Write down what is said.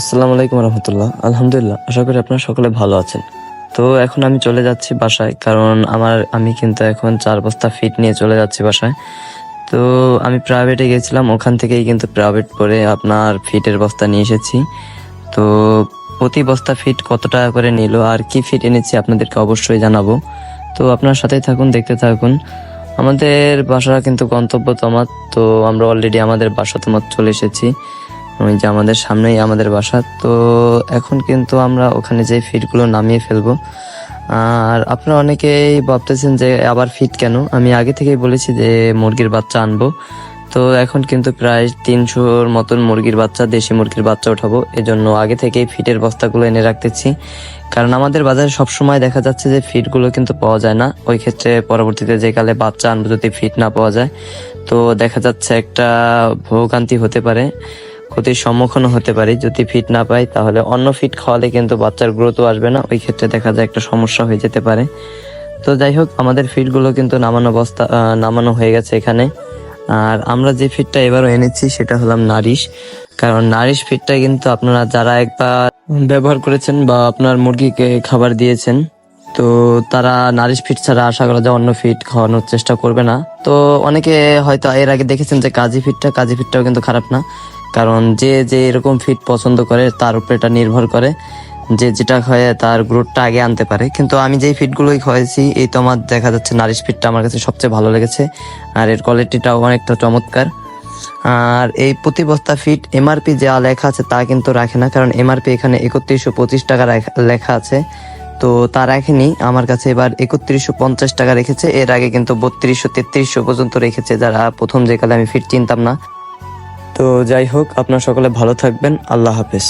আসসালামু আলাইকুম রহমতুল্লাহ। আলহামদুলিল্লাহ, আশা করি আপনারা সকলে ভালো আছেন। তো এখন আমি চলে যাচ্ছি বাসায়, কারণ আমার, আমি কিন্তু এখন চার বস্তা ফিট নিয়ে চলে যাচ্ছি বাসায়। তো আমি প্রাইভেটে গেছিলাম, ওখান থেকেই কিন্তু প্রাইভেট করে আপনার ফিটের বস্তা নিয়ে এসেছি। তো প্রতি বস্তা ফিট কত টাকা করে নিল, আর কি ফিট এনেছি আপনাদেরকে অবশ্যই জানাব। তো আপনার সাথেই থাকুন, দেখতে থাকুন। আমাদের বাসা কিন্তু গন্তব্য তোমার তো আমরা অলরেডি আমাদের বাসা তোমার চলে এসেছি। ওই যে আমাদের সামনেই আমাদের বাসা, তো এখন কিন্তু আমরা ওখানে যে ফিটগুলো নামিয়ে ফেলব। আর আপনারা অনেকেই ভাবতেছেন যে আবার ফিট কেন? আমি আগে থেকেই বলেছি যে মুরগির বাচ্চা আনব। তো এখন কিন্তু প্রায় তিনশোর মতন মুরগির বাচ্চা, দেশি মুরগির বাচ্চা উঠাবো। এজন্য আগে থেকেই ফিটের বস্তাগুলো এনে রাখতেছি। কারণ আমাদের বাজারে সবসময় দেখা যাচ্ছে যে ফিটগুলো কিন্তু পাওয়া যায় না। ওই ক্ষেত্রে পরবর্তীতে যে কালে বাচ্চা আনব যদি ফিট না পাওয়া যায়, তো দেখা যাচ্ছে একটা ভোগান্তি হতে পারে। ক্ষতির সম্মুখীন হতে পারি। যদি ফিট না পাই তাহলে অন্য ফিট খাওয়ালে কিন্তু বাচ্চার গ্রোথও আসবে না। ওই ক্ষেত্রে দেখা যায় একটা সমস্যা হয়ে যেতে পারে। তো যাই হোক আমাদের ফিটগুলো কিন্তু নামানো আহ, নামানো হয়ে গেছে এখানে। আর আমরা যে ফিটটা এবারও এনেছি সেটা হলাম নারিশ। কারণ নারিশ ফিটটা কিন্তু আপনারা যারা একবার ব্যবহার করেছেন বা আপনার মুরগিকে খাবার দিয়েছেন তো তারা নারিশ ফিট ছাড়া আশা করা যায় অন্য ফিট খাওয়ানোর চেষ্টা করবে না। তো অনেকে হয়তো এর আগে দেখেছেন যে কাজী ফিটটা কাজী ফিটটাও কিন্তু খারাপ না। কারণ যে যে এরকম ফিট পছন্দ করে, তার উপরে এটা নির্ভর করে যে, যেটা খায় তার গ্রোথটা আগে আনতে পারে। কিন্তু আমি যেই ফিটগুলোই খাওয়াইছি, এই তো আমার দেখা যাচ্ছে নারিশ ফিটটা আমার কাছে সবচেয়ে ভালো লেগেছে। আর এর কোয়ালিটিটাও অনেকটা চমৎকার। আর এই প্রতি বস্তা ফিট এমআরপি যা লেখা আছে, তা কিন্তু রাখে না। কারণ এমআরপি এখানে একত্রিশশো পঁচিশ টাকা লেখা আছে। তো তা রাখেনি। আমার কাছে এবার একত্রিশশো পঞ্চাশ টাকা রেখেছে। এর আগে কিন্তু বত্রিশশো তেত্রিশশো পর্যন্ত রেখেছে। যারা প্রথম যে কালে আমি ফিট চিনতাম না তো যাই হোক আপনার সকলে ভালো থাকবেন। আল্লাহ হাফেজ।